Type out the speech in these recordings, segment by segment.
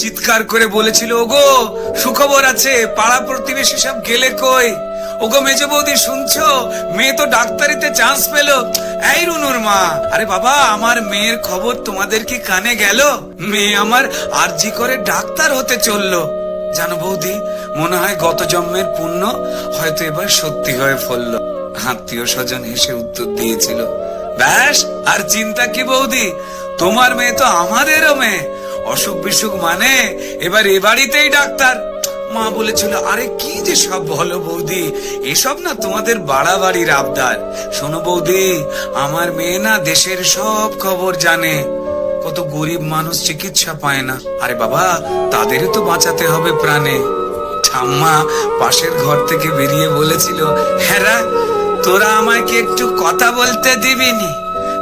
চিৎকার করে বলেছিল, ওগো, সুখবর আছে, পাড়া প্রতিবেশী সব গেলে কই? ওগো, মেজ বৌদি, শুনছো? মেয়ে তো ডাক্তারিতে চান্স পেল। এই রুনুর মা, আরে বাবা, আমার মেয়ের খবর তোমাদের কি কানে গেল? মেয়ে আমার আরজি করে ডাক্তার হতে চলল। জানো বৌদি, মনে হয় গত জন্মের পুণ্য হয়তো এবার সত্যি হয়ে ফলল। আত্মীয় স্বজন হেসে উত্তর দিয়েছিল, ব্যাস, আর চিন্তা কি বৌদি? তোমার মেয়ে তো আমাদেরও মেয়ে। অসুখ বিসুখ মানে? এবার এ বাড়িতেই ডাক্তার। মা বলেছিল, আরে, কি যে সব বলো বৌদি? এসব না তোমাদের বাড়াবাড়ির আবদার। শোনো বৌদি, আমার মেয়ে না দেশের সব খবর জানে। কত গরিব মানুষ চিকিৎসা পায় না। আরে বাবা তাদেরও তো বাঁচাতে হবে প্রাণে। ঠাম্মা পাশের ঘর থেকে বেরিয়ে বলেছিল হ্যাঁ তোরা আমায় কি একটু কথা বলতে দিবিনি?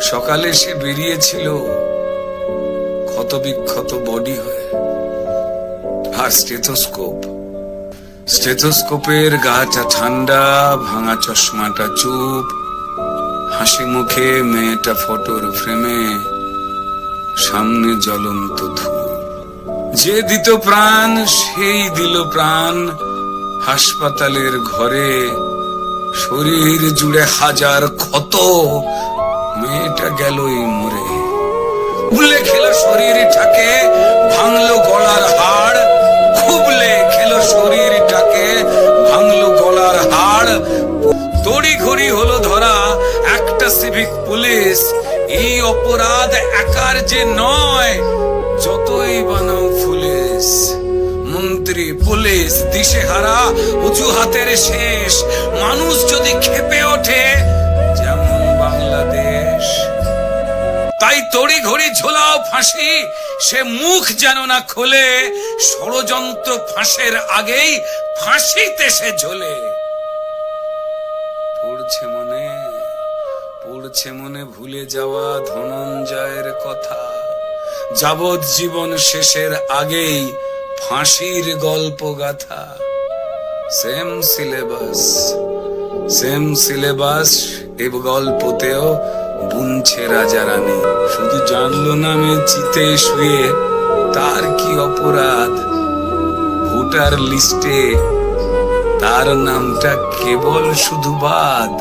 সকালে সে বেরিয়েছিল ক্ষত বিক্ষত বডি হয়ে। আর স্টেথোস্কোপ। স্টেথোস্কোপের গাটা ঠান্ডা, ভাঙা চশমাটা চুপ, হাসি মুখে মেয়েটা ফটোর ফ্রেমে সামনে জ্বলন্ত ধূপ যে দিত প্রাণ, সেই দিল প্রাণ। হাসপাতালের ঘরে শরীর জুড়ে হাজার ক্ষত মেয়েটা গেলই মরে উবলে খেলো শরীরটাকে ভাঙলো গলার হাড়। খুবলে খেলো শরীরটাকে ভাঙলো গলার হাড়। তড়ি ঘড়ি হলো ধরা একটা সিভিক পুলিশ এই অপরাধ একার যে নয়, যতই বানাও পুলিশ মন্ত্রী, পুলিশ, দিশেহারা, অজুহাতের শেষ। মানুষ ফাঁসি, সে মুখ যেন না খোলে, ষড়যন্ত্র ফাঁসের আগেই ফাঁসিতে সে ঝোলে। পড়ছে মনে পড়ছে মনে ভুলে যাওয়া ধনঞ্জয়ের কথা। যাবৎ জীবন শেষের আগেই ফাঁসির গল্প গাথা। সেম সিলেবাস সেম সিলেবাস, এ গল্পতেও বুনছে রাজা রানী। শুধু জানলো না মে চিতে শুয়ে তার কি অপরাধ? ভোটার লিস্টে তার নামটা কেবল শুধু বাদ।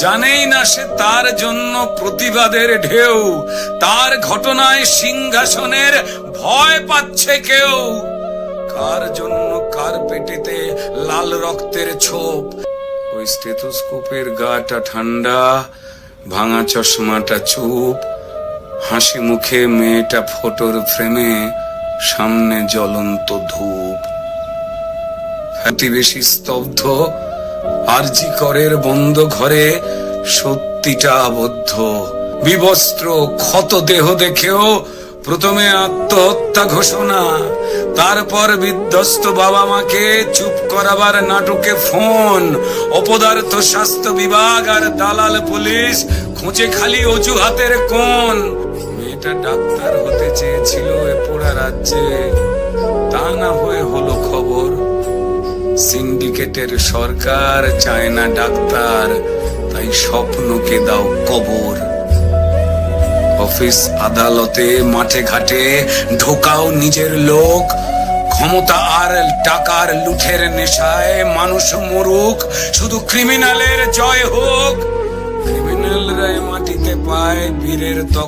জানেই না সে তার জন্য প্রতিবাদের ঢেউ, তার ঘটনায় সিংহাসনের ভয় পাচ্ছে কেউ। কার জন্য কার পেটেতে লাল রক্তের ছোপ? ওই স্টেথোস্কোপের গাটা ঠান্ডা, ভাঙা চশমাটা চুপ হাসি মুখে মেয়েটা ফটোর ফ্রেমে সামনে জ্বলন্ত ধূপ। প্রতিবেশী স্তব্ধ, আরজি করের বন্ধ ঘরে সত্যিটা আবদ্ধ। বিবস্ত্র, ক্ষত দেহ দেখেও প্রথমে আত্মহত্যা ঘোষণা, তারপর বিধ্বস্ত বাবা মাকে চুপ করাবার নাটকে ফোন, অপদার্থ স্বাস্থ্য বিভাগ আর দালাল পুলিশ খুঁজে খালি অজুহাতের কোন মেয়েটা ডাক্তার হতে চেয়েছিল এ পোড়া রাজ্যে। তা না হয়ে হলো খবর। সিন্ডিকেটের সরকার চায় না ডাক্তার, তাই স্বপ্নকে দাও কবর। অফিস আদালতে, মাঠে ঘাটে ঢোকাও নিজের লোক। ক্ষমতা আর টাকার লুঠের নেশায় মানুষ মরুক, শুধু ক্রিমিনালের জয় হোক। ক্রিমিনালরাই মাটিতে পায় বীরের তক